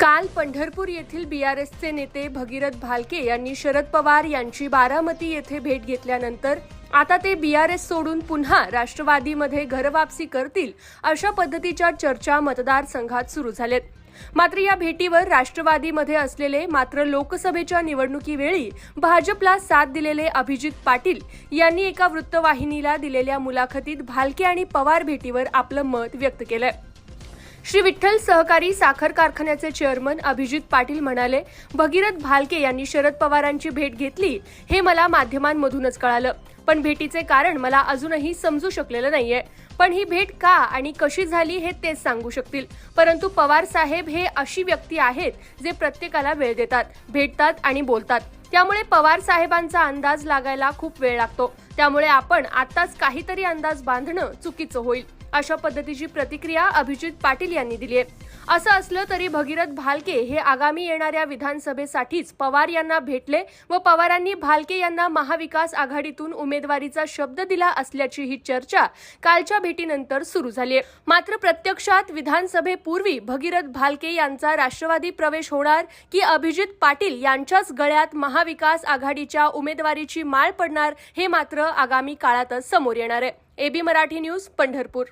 काल पंढरपूर येथील बीआरएसचे नेते भगीरथ भालके यांनी शरद पवार यांची बारामती येथे भेट घेतल्यानंतर आता ते बीआरएस सोडून पुन्हा राष्ट्रवादीमध्ये घरवापसी करतील अशा पद्धतीच्या चर्चा मतदारसंघात सुरू झाल्यात मात्र या भेटीवर राष्ट्रवादीमध्ये असलेले मात्र लोकसभेच्या निवडणुकीवेळी भाजपला साथ दिलेले अभिजित पाटील यांनी एका वृत्तवाहिनीला दिलेल्या मुलाखतीत भालके आणि पवार भेटीवर आपलं मत व्यक्त केलंय. श्री विठ्ठल सहकारी साखर कारखान्याचे चेअरमन अभिजित पाटील म्हणाले भगीरथ भालके यांनी शरद पवारांची भेट घेतली हे मला माध्यमांमधूनच कळालं. पण भेटीचे कारण मला अजूनही समजू शकलेलं नाहीये. पण ही भेट का आणि कशी झाली हे तेच सांगू शकतील. परंतु पवार साहेब हे अशी व्यक्ती आहेत जे प्रत्येकाला वेळ देतात भेटतात आणि बोलतात. त्यामुळे पवार साहेबांचा अंदाज लागायला खूप वेळ लागतो. त्यामुळे आपण आताच काहीतरी अंदाज बांधणं चुकीचं होईल. अशा पद्धतीची प्रतिक्रिया अभिजित पाटील यांनी दिली आहे असं असलं तरी भगीरथ भालके हे आगामी येणाऱ्या विधानसभेसाठीच पवार यांना भेटले व पवारांनी भालके यांना महाविकास आघाडीतून उमेदवारीचा शब्द दिला असल्याची ही चर्चा कालच्या भेटीनंतर सुरू झाली आहे मात्र प्रत्यक्षात विधानसभेपूर्वी भगीरथ भालके यांचा राष्ट्रवादी प्रवेश होणार की अभिजित पाटील यांच्याच गळ्यात महाविकास आघाडीच्या उमेदवारीची माळ पडणार हे मात्र आगामी काळातच समोर येणार आहे. AB Marathi news Pandharpur.